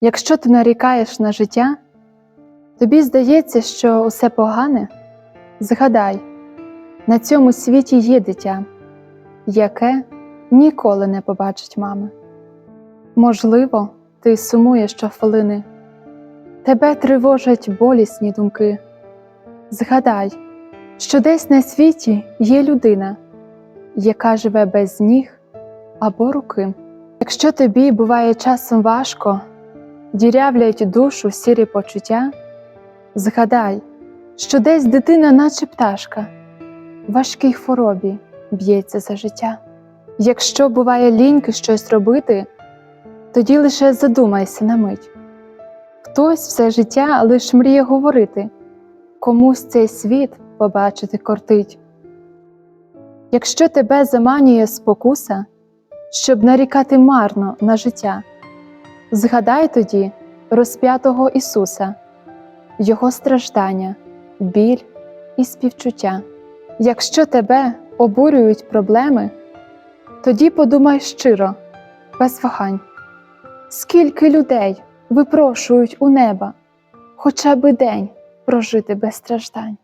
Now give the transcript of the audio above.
Якщо ти нарікаєш на життя, тобі здається, що усе погане, згадай, на цьому світі є дитя, яке ніколи не побачить мами. Можливо, ти сумуєш щохвилини, тебе тривожать болісні думки. Згадай, що десь на світі є людина, яка живе без ніг або руки. Якщо тобі буває часом важко, дірявлять душу сірі почуття, згадай, що десь дитина, наче пташка, в важкій хворобі б'ється за життя. Якщо буває ліньки щось робити, тоді лише задумайся на мить. Хтось все життя лиш мріє говорити, комусь цей світ побачити кортить. Якщо тебе заманює спокуса, щоб нарікати марно на життя, згадай тоді розп'ятого Ісуса, Його страждання, біль і співчуття. Якщо тебе обурюють проблеми, тоді подумай щиро, без вагань, скільки людей випрошують у неба хоча би день прожити без страждань.